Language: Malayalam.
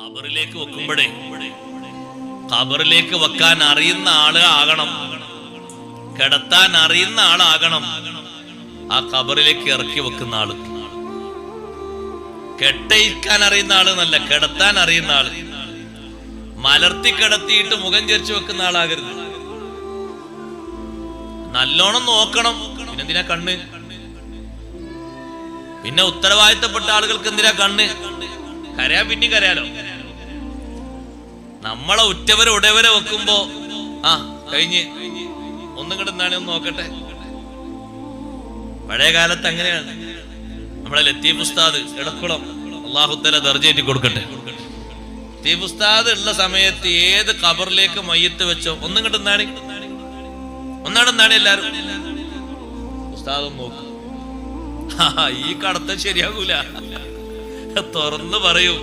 ഖബറിലേക്ക് വെക്കുമ്പോഴേ ഖബറിലേക്ക് വെക്കാൻ അറിയുന്ന ആൾ ആകണം. കിടത്താൻ അറിയുന്ന ആളാകണം ആ ഖബറിലേക്ക് ഇറക്കി വെക്കുന്ന ആൾ. കെട്ടയിക്കാൻ അറിയുന്ന ആൾ നല്ല കിടത്താൻ അറിയുന്ന ആൾ. മലർത്തി കിടത്തിയിട്ട് മുഖം ചരിച്ചു വെക്കുന്ന ആളാകരുത്. നല്ലോണം നോക്കണം. പിന്നെന്തിനാ കണ്ണ്? പിന്നെ ഉത്തരവാദിത്തപ്പെട്ട ആളുകൾക്ക് എന്തിനാ കണ്ണ്? കരയാ പിന്നെയും കരയാലോ? നമ്മളെ ഉറ്റവരെ ഉടവരെ വെക്കുമ്പോ ആ കഴിഞ്ഞ്. ഒന്നും കിടന്നാണ് ഒന്ന് നോക്കട്ടെ. പഴയ കാലത്ത് അങ്ങനെയാണ്. നമ്മളെ ലത്തീഫ് ഉസ്താദ് ഇടക്കുളം അള്ളാഹുത്തല ദർജയേറ്റി കൊടുക്കട്ടെ. ലത്തീഫ് ഉസ്താദ് ഉള്ള സമയത്ത് ഏത് കബറിലേക്ക് മയ്യത്ത് വെച്ചോ ഒന്നും കിട്ടുന്നതാണ് ഒന്നാണ് എന്താണ് എല്ലാരും ഉസ്താദ് നോക്കും. ഈ കടത്തം ശരിയാകൂല. തുറന്ന് പറയൂ.